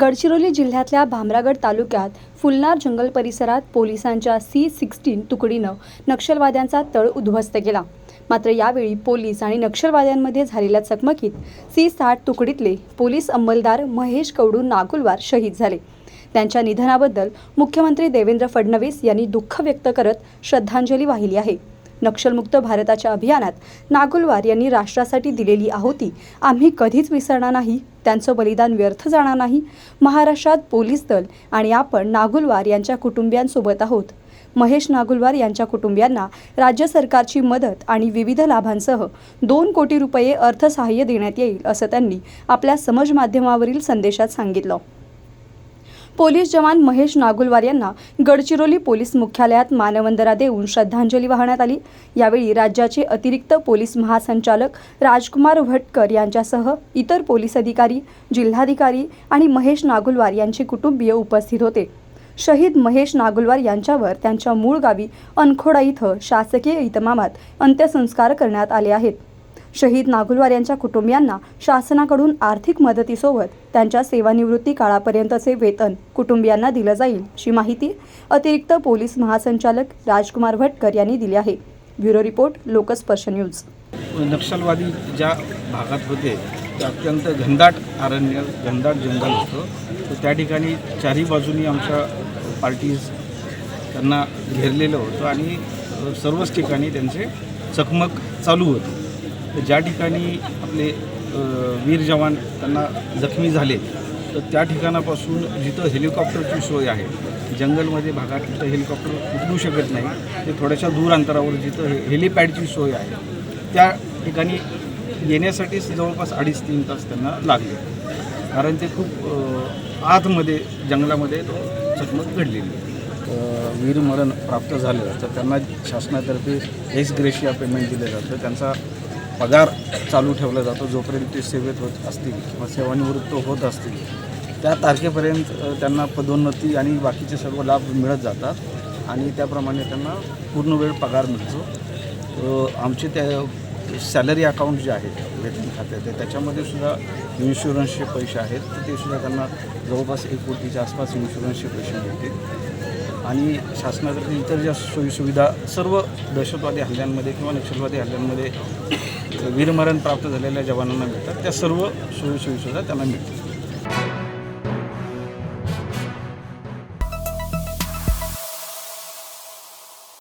गडचिरोली जिल्ह्यातल्या भामरागड तालुक्यात फुलनार जंगल परिसरात पोलिसांच्या सी सिक्स्टीन तुकडीनं नक्षलवाद्यांचा तळ उद्ध्वस्त केला. मात्र यावेळी पोलीस आणि नक्षलवाद्यांमध्ये झालेल्या चकमकीत सी साठ तुकडीतले पोलीस अंमलदार महेश कवडू नागुलवार शहीद झाले. त्यांच्या निधनाबद्दल मुख्यमंत्री देवेंद्र फडणवीस यांनी दुःख व्यक्त करत श्रद्धांजली वाहिली आहे. नक्षलमुक्त भारताच्या अभियानात नागुलवार यांनी राष्ट्रासाठी दिलेली आहुती. आम्ही कधीच विसरणार नाही. त्यांचं बलिदान व्यर्थ जाणार नाही. महाराष्ट्रात पोलीस दल आणि आपण नागुलवार यांच्या कुटुंबियांसोबत आहोत. महेश नागुलवार यांच्या कुटुंबियांना राज्य सरकारची मदत आणि विविध लाभांसह दोन कोटी रुपये अर्थसहाय्य देण्यात येईल असं त्यांनी आपल्या समाज माध्यमावरील संदेशात सांगितलं. पोलीस जवान महेश नागुलवार यांना गडचिरोली पोलीस मुख्यालयात मानवंदना देऊन श्रद्धांजली वाहण्यात आली. यावेळी राज्याचे अतिरिक्त पोलीस महासंचालक राजकुमार भटकर यांच्यासह इतर पोलीस अधिकारी जिल्हाधिकारी आणि महेश नागुलवार यांचे कुटुंबीय उपस्थित होते. शहीद महेश नागुलवार यांच्यावर त्यांच्या मूळ गावी अनखोडा इथं शासकीय इतमामात अंत्यसंस्कार करण्यात आले आहेत. शहीद नागुलवार यांच्या कुटुंबियांना शासनाकडून आर्थिक मदतीसोबत त्यांच्या सेवानिवृत्ती काळापर्यंतचे वेतन कुटुंबियांना दिलं जाईल अशी माहिती अतिरिक्त पोलीस महासंचालक राजकुमार भटकर यांनी दिली आहे. Bureau report Lokasparsh news. नक्षलवादी ज्या भागात होते ते अत्यंत घनदाट अरण्य घनदाट जंगल होतं. तर त्या ठिकाणी चारही बाजूनी आमच्या पार्टीज त्यांना घेरलेलं होतं आणि सर्वच ठिकाणी त्यांचे चकमक चालू होती. तर ज्या ठिकाणी आपले वीर जवान त्यांना जखमी झाले तर त्या ठिकाणापासून जिथं हेलिकॉप्टरची सोय आहे जंगलमध्ये भागात तिथं हेलिकॉप्टर उतरू शकत नाही ते थोड्याशा दूर अंतरावर जिथं हे हेलिपॅडची सोय आहे त्या ठिकाणी येण्यासाठीच जवळपास अडीच तीन तास त्यांना लागले. कारण ते खूप आतमध्ये जंगलामध्ये तो चकमक घडलेली. वीरमरण प्राप्त झालं तर त्यांना शासनातर्फे एस ग्रेशिया पेमेंट दिलं जातं त्यांचा पगार चालू ठेवला जातो जोपर्यंत ते सेवेत होत असतील किंवा सेवानिवृत्त होत असतील. त्या तारखेपर्यंत त्यांना पदोन्नती आणि बाकीचे सर्व लाभ मिळत जातात आणि त्याप्रमाणे त्यांना पूर्ण वेळ पगार मिळतो. आमचे त्या सॅलरी अकाउंट जे आहेत वेतन खात्याचे त्याच्यामध्ये सुद्धा इन्शुरन्सचे पैसे आहेत. तर ते सुद्धा त्यांना जवळपास एक कोटीच्या आसपास इन्शुरन्सचे पैसे मिळतील. आणि शासनातर्फे इतर ज्या सोयीसुविधा सर्व दहशतवादी हल्ल्यांमध्ये किंवा नक्षलवादी हल्ल्यांमध्ये वीरमरण प्राप्त झालेल्या जवानांना मिळतात. त्या सर्व सोयीसुविधा त्यांना मिळतात.